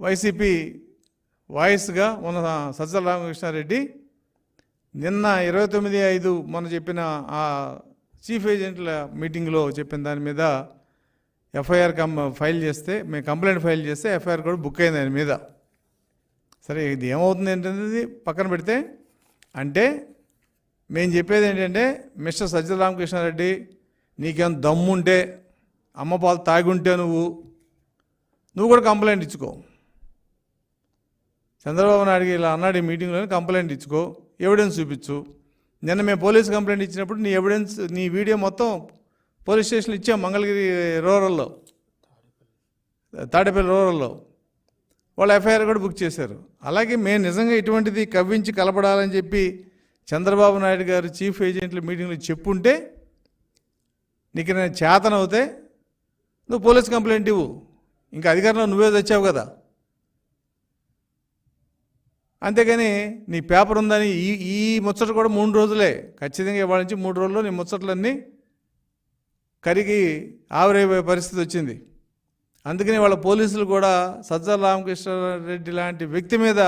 YCP వాయిస్గా ఉన్న సజ్జల రామకృష్ణారెడ్డి నిన్న ఇరవై తొమ్మిది ఐదు మొన్న చెప్పిన ఆ చీఫ్ ఏజెంట్ల మీటింగ్లో చెప్పిన దాని మీద ఎఫ్ఐఆర్ కం ఫైల్ చేస్తే మేము కంప్లైంట్ ఫైల్ చేస్తే ఎఫ్ఐఆర్ కూడా బుక్ అయింది దాని మీద. సరే ఇది ఏమవుతుంది ఏంటనేది పక్కన పెడితే అంటే మేము చెప్పేది ఏంటంటే మిస్టర్ సజ్జల రామకృష్ణారెడ్డి నీకేం దమ్ముంటే అమ్మ పాలు తాగుంటే నువ్వు నువ్వు కూడా కంప్లైంట్ ఇచ్చుకో. చంద్రబాబు నాయుడికి ఇలా అన్నాడు ఈ మీటింగ్లో కంప్లైంట్ ఇచ్చుకో ఎవిడెన్స్ చూపించు. నిన్న మేము పోలీస్ కంప్లైంట్ ఇచ్చినప్పుడు నీ ఎవిడెన్స్ నీ వీడియో మొత్తం పోలీస్ స్టేషన్లో ఇచ్చాం మంగళగిరి రూరల్లో. తాడేపల్లి రూరల్లో. వాళ్ళు ఎఫ్ఐఆర్ కూడా బుక్ చేశారు. అలాగే మేము నిజంగా ఇటువంటిది కవ్వించి కలపడాలని చెప్పి చంద్రబాబు నాయుడు గారు చీఫ్ ఏజెంట్ల మీటింగ్లో చెప్పుంటే నీకు నేను చేతనవుతే నువ్వు పోలీస్ కంప్లైంట్ ఇవ్వు. ఇంకా అధికారంలో నువ్వే తెచ్చావు కదా. అంతేగాని నీ పేపర్ ఉందని ఈ ఈ ముచ్చట కూడా మూడు రోజులే. ఖచ్చితంగా ఇవాళ నుంచి మూడు రోజుల్లో నీ ముచ్చట్లన్నీ కరిగి ఆవిరైపోయే పరిస్థితి వచ్చింది. అందుకని వాళ్ళ పోలీసులు కూడా సజ్జల రామకృష్ణారెడ్డి లాంటి వ్యక్తి మీద